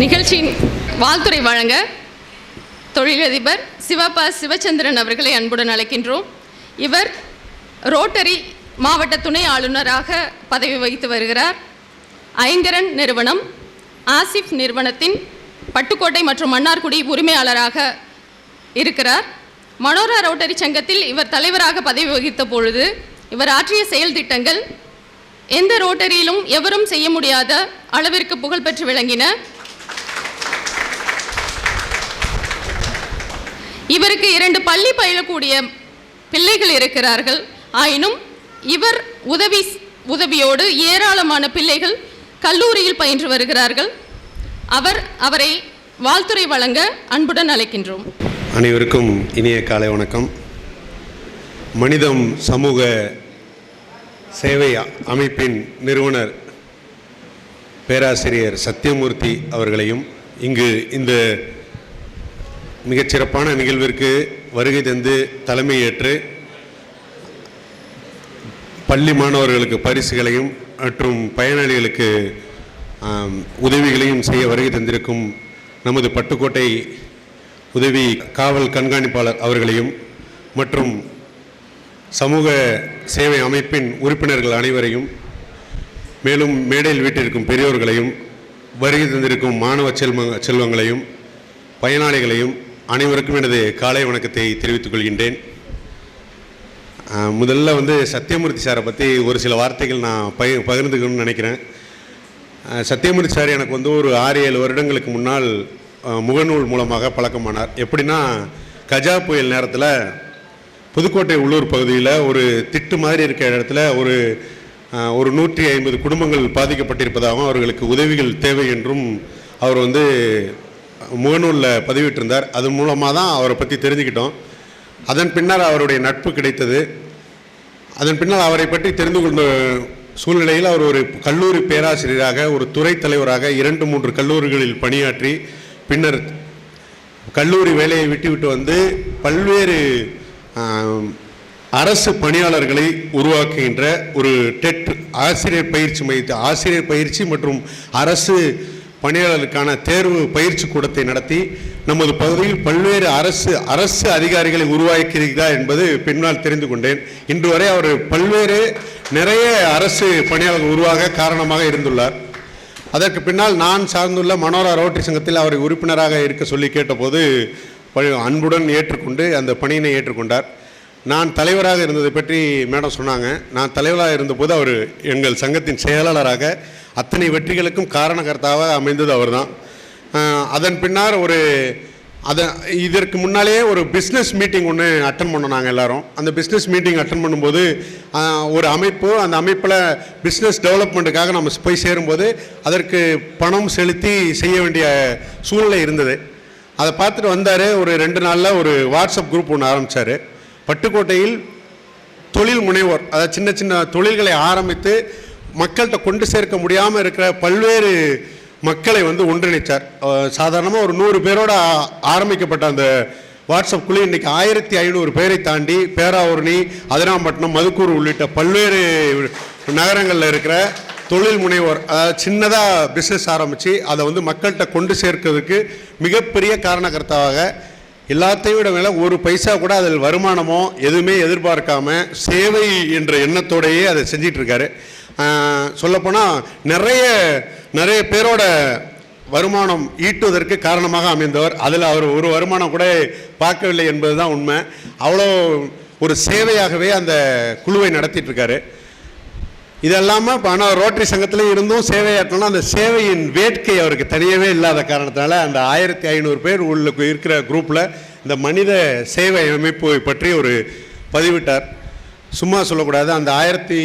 நிகழ்ச்சியின் வாழ்த்துறை வழங்க தொழிலதிபர் சிவபா சிவச்சந்திரன் அவர்களை அன்புடன் அழைக்கின்றோம். இவர் ரோட்டரி மாவட்ட துணை ஆளுநராக பதவி வகித்து வருகிறார். ஐங்கரன் நிறுவனம் ஆசிஃப் நிறுவனத்தின் பட்டுக்கோட்டை மற்றும் மன்னார்குடி உரிமையாளராக இருக்கிறார். மனோரா ரோட்டரி சங்கத்தில் இவர் தலைவராக பதவி வகித்த பொழுது இவர் ஆற்றிய செயல் திட்டங்கள் எந்த ரோட்டரியிலும் எவரும் செய்ய முடியாத அளவிற்கு புகழ்பெற்று விளங்கின இவருக்கு இரண்டு பள்ளி பயிலக்கூடிய பிள்ளைகள் இருக்கிறார்கள். ஆயினும் இவர் உதவி உதவியோடு ஏராளமான பிள்ளைகள் கல்லூரியில் பயின்று வருகிறார்கள். அவர் அவரை வாழ்த்துறை வழங்க அன்புடன் அழைக்கின்றோம். அனைவருக்கும் இனிய காலை வணக்கம். மனிதம் சமூக சேவை அமைப்பின் நிறுவனர் பேராசிரியர் சத்யமூர்த்தி அவர்களையும் இங்கு இந்த மிகச்சிறப்பான நிகழ்விற்கு வருகை தந்து தலைமையேற்று பள்ளி மாணவர்களுக்கு பரிசுகளையும் மற்றும் பயனாளிகளுக்கு உதவிகளையும் செய்ய வருகை தந்திருக்கும் நமது பட்டுக்கோட்டை உதவி காவல் கண்காணிப்பாளர் அவர்களையும் மற்றும் சமூக சேவை அமைப்பின் உறுப்பினர்கள் அனைவரையும் மேலும் மேடையில் வீட்டிற்கும் பெரியோர்களையும் வருகை தந்திருக்கும் மாணவ செல்வ செல்வங்களையும் பயனாளிகளையும் அனைவருக்கும் எனது காலை வணக்கத்தை தெரிவித்துக் கொள்கின்றேன். முதல்ல வந்து சத்யமூர்த்தி சாரை பற்றி ஒரு சில வார்த்தைகள் நான் பய பகிர்ந்துக்கணும்னு நினைக்கிறேன். சத்தியமூர்த்தி சத்யமூர்த்தி சார் எனக்கு வந்து ஒரு ஆறு ஏழு வருடங்களுக்கு முன்னால் முகநூல் மூலமாக பழக்கமானார். எப்படின்னா கஜா புயல் நேரத்தில் புதுக்கோட்டை உள்ளூர் பகுதியில் ஒரு திட்டு மாதிரி இருக்கிற இடத்துல ஒரு ஒரு நூற்றி ஐம்பது குடும்பங்கள் பாதிக்கப்பட்டிருப்பதாகவும் அவர்களுக்கு உதவிகள் தேவை என்றும் அவர் வந்து முகநூலில் பதிவிட்டிருந்தார். அது மூலமாக தான் அவரை பற்றி தெரிஞ்சுக்கிட்டோம். அதன் பின்னர் அவருடைய நட்பு கிடைத்தது. அதன் பின்னால் அவரை பற்றி தெரிந்து கொண்ட சூழ்நிலையில் அவர் ஒரு கல்லூரி பேராசிரியராக ஒரு துறை தலைவராக இரண்டு மூன்று கல்லூரிகளில் பணியாற்றி பின்னர் கல்லூரி வேலையை விட்டுவிட்டு வந்து பல்வேறு அரசு பணியாளர்களை உருவாக்குகின்ற ஒரு டெட் ஆசிரியர் பயிற்சி மையத்தை ஆசிரியர் பயிற்சி மற்றும் அரசு பணியாளர்களுக்கான தேர்வு பயிற்சி கூடத்தை நடத்தி நமது பகுதியில் பல்வேறு அரசு அரசு அதிகாரிகளை உருவாக்கிறீர்களா என்பது பின்னால் தெரிந்து கொண்டேன். இன்று வரை அவர் பல்வேறு நிறைய அரசு பணியாளர்கள் உருவாக காரணமாக இருந்துள்ளார். அதற்கு பின்னால் நான் சார்ந்துள்ள மனோரா ரோட்டரி சங்கத்தில் அவரை உறுப்பினராக இருக்க சொல்லி கேட்டபோது அன்புடன் ஏற்றுக்கொண்டு அந்த பணியினை ஏற்றுக்கொண்டார். நான் தலைவராக இருந்ததை பற்றி மேடம் சொன்னாங்க. நான் தலைவராக இருந்தபோது அவர் எங்கள் சங்கத்தின் செயலாளராக அத்தனை வெற்றிகளுக்கும் காரணகர்த்தாவாக அமைந்தது அவர் தான் அதன் பின்னர் ஒரு அதை இதற்கு முன்னாலேயே ஒரு பிஸ்னஸ் மீட்டிங் ஒன்று அட்டன் பண்ணோம் நாங்கள் எல்லாரும். அந்த பிஸ்னஸ் மீட்டிங் அட்டன் பண்ணும்போது ஒரு அமைப்பு அந்த அமைப்பில் பிஸ்னஸ் டெவலப்மெண்ட்டுக்காக நம்ம போய் சேரும்போது அதற்கு பணம் செலுத்தி செய்ய வேண்டிய சூழ்நிலை இருந்தது. அதை பார்த்துட்டு வந்தார் ஒரு ரெண்டு நாளில் ஒரு வாட்ஸ்அப் குரூப் ஒன்று ஆரம்பித்தார் பட்டுக்கோட்டையில் தொழில் முனைவோர் அதாவது சின்ன சின்ன தொழில்களை ஆரம்பித்து மக்கள்கிட்ட கொண்டு சேர்க்க முடியாமல் இருக்கிற பல்வேறு மக்களை வந்து ஒன்றிணைச்சார். சாதாரணமாக ஒரு நூறு பேரோட ஆரம்பிக்கப்பட்ட அந்த வாட்ஸ்அப் குழு இன்னைக்கு ஆயிரத்தி ஐநூறு பேரை தாண்டி பேராவூரணி அதிராம்பட்டினம் மதுக்கூர் உள்ளிட்ட பல்வேறு நகரங்களில் இருக்கிற தொழில் முனைவோர் அதாவது சின்னதாக பிஸ்னஸ் ஆரம்பித்து அதை வந்து மக்கள்கிட்ட கொண்டு சேர்க்கிறதுக்கு மிகப்பெரிய காரணகர்த்தாவாக எல்லாத்தையும் விட மேலே ஒரு பைசா கூட அதில் வருமானமோ எதுவுமே எதிர்பார்க்காம சேவை என்ற எண்ணத்தோடையே அதை செஞ்சிட்டு இருக்காரு சொல்லப்போனால் நிறைய நிறைய பேரோட வருமானம் ஈட்டுவதற்கு காரணமாக அமைந்தவர். அதில் அவர் ஒரு வருமானம் கூட பார்க்கவில்லை என்பது தான் உண்மை. அவ்வளோ ஒரு சேவையாகவே அந்த குழுவை நடத்திட்டு இருக்காரு இதெல்லாமல் இப்போ ஆனால் ரோட்டரி சங்கத்தில் இருந்தும் சேவையாற்றணும் அந்த சேவையின் வேட்கை அவருக்கு தனியவே இல்லாத காரணத்தினால அந்த ஆயிரத்தி ஐநூறு பேர் உள்ள இருக்கிற குரூப்பில் இந்த மனித சேவை அமைப்பு பற்றி ஒரு பதிவிட்டார். சும்மா சொல்லக்கூடாது. அந்த ஆயிரத்தி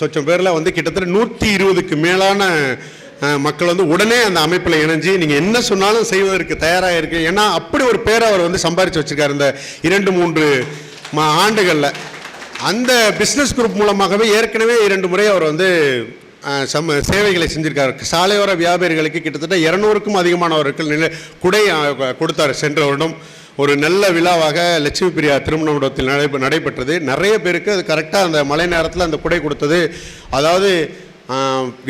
சொச்சம் பேரில் வந்து கிட்டத்தட்ட நூற்றி இருபதுக்கு மேலான மக்கள் வந்து உடனே அந்த அமைப்பில் இணைஞ்சு நீங்கள் என்ன சொன்னாலும் செய்வதற்கு தயாராக இருக்கு ஏன்னா அப்படி ஒரு பேரை அவர் வந்து சம்பாரித்து வச்சிருக்காரு இந்த இரண்டு மூன்று மா ஆண்டுகளில். அந்த பிஸ்னஸ் குரூப் மூலமாகவே ஏற்கனவே இரண்டு முறை அவர் வந்து சம சேவைகளை செஞ்சிருக்காரு. சாலையோர வியாபாரிகளுக்கு கிட்டத்தட்ட இரநூறுக்கும் அதிகமானவர்கள் நில குடை கொடுத்தார். சென்ற வருடம் ஒரு நல்ல விழாவாக லட்சுமி பிரியா திருமண மண்டபத்தில் நடை நடைபெற்றது. நிறைய பேருக்கு அது கரெக்டாக அந்த மழை நேரத்தில் அந்த குடை கொடுத்தது. அதாவது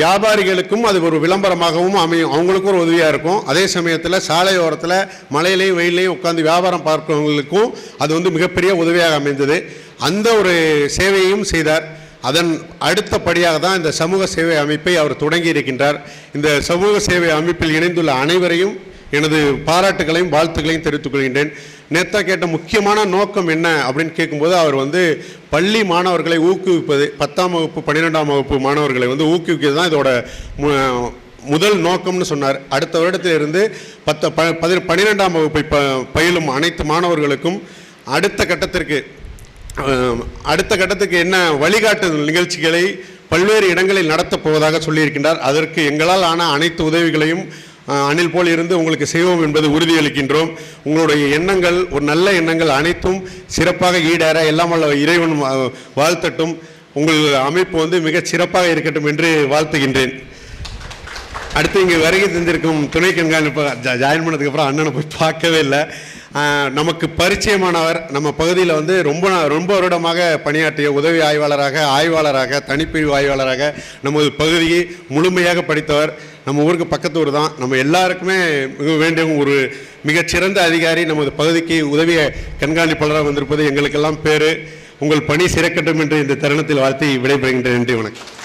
வியாபாரிகளுக்கும் அது ஒரு விளம்பரமாகவும் அமையும். அவங்களுக்கும் ஒரு உதவியாக இருக்கும். அதே சமயத்தில் சாலையோரத்தில் மழையிலையும் வெயிலையும் உட்காந்து வியாபாரம் பார்க்கிறவங்களுக்கும் அது வந்து மிகப்பெரிய உதவியாக அமைந்தது. அந்த ஒரு சேவையையும் செய்தார். அதன் அடுத்த படியாக தான் இந்த சமூக சேவை அமைப்பை அவர் தொடங்கி இருக்கின்றார். இந்த சமூக சேவை அமைப்பில் இணைந்துள்ள அனைவரையும் எனது பாராட்டுகளையும் வாழ்த்துக்களையும் தெரிவித்துக் கொள்கின்றேன். நேத்தா கேட்ட முக்கியமான நோக்கம் என்ன அப்படின்னு கேட்கும்போது அவர் வந்து பள்ளி மாணவர்களை ஊக்குவிப்பது பத்தாம் வகுப்பு பன்னிரெண்டாம் வகுப்பு மாணவர்களை வந்து ஊக்குவிக்கிறது தான் இதோட மு- முதல் நோக்கம்னு சொன்னார். அடுத்த வருடத்திலிருந்து பத்து ப பதி பன்னிரெண்டாம் வகுப்பை ப பயிலும் அனைத்து மாணவர்களுக்கும் அடுத்த கட்டத்திற்கு அடுத்த கட்டத்துக்கு என்ன வழிகாட்டுதல் நிகழ்ச்சிகளை பல்வேறு இடங்களில் நடத்தப் போவதாக சொல்லியிருக்கின்றார். அதற்கு எங்களால் ஆன அனைத்து உதவிகளையும் அணில் போல் இருந்து உங்களுக்கு செய்வோம் என்பது உறுதியளிக்கின்றோம். உங்களுடைய எண்ணங்கள் ஒரு நல்ல எண்ணங்கள் அனைத்தும் சிறப்பாக ஈடேற எல்லாம் வல்ல இறைவன் வா- வாழ்த்தட்டும். உங்கள் அமைப்பு வந்து மிகச் சிறப்பாக இருக்கட்டும் என்று வாழ்த்துகின்றேன். அடுத்து இங்கே வருகை தந்திருக்கும் துணை கண்காணிப்பு ஜா- ஜாயின் பண்ணதுக்கப்புறம் அண்ணனை போய் பார்க்கவே இல்லை. நமக்கு பரிச்சயமானவர் நம்ம பகுதியில் வந்து ரொம்ப ரொம்ப வருடமாக பணியாற்றிய உதவி ஆய்வாளராக ஆய்வாளராக தனிப்பிரிவு ஆய்வாளராக நமது பகுதியை முழுமையாக படித்தவர். நம்ம ஊருக்கு பக்கத்து ஊர் தான். நம்ம எல்லாருக்குமே மிக வேண்டிய ஒரு மிகச்சிறந்த அதிகாரி. நமது பகுதிக்கு உதவி கண்காணிப்பாளராக வந்திருப்பது எங்களுக்கெல்லாம் பேர் உங்கள் பணி சிறக்கட்டும் என்று இந்த தருணத்தில் வாழ்த்தி விடைபெறுகின்றேன். நன்றி வணக்கம்.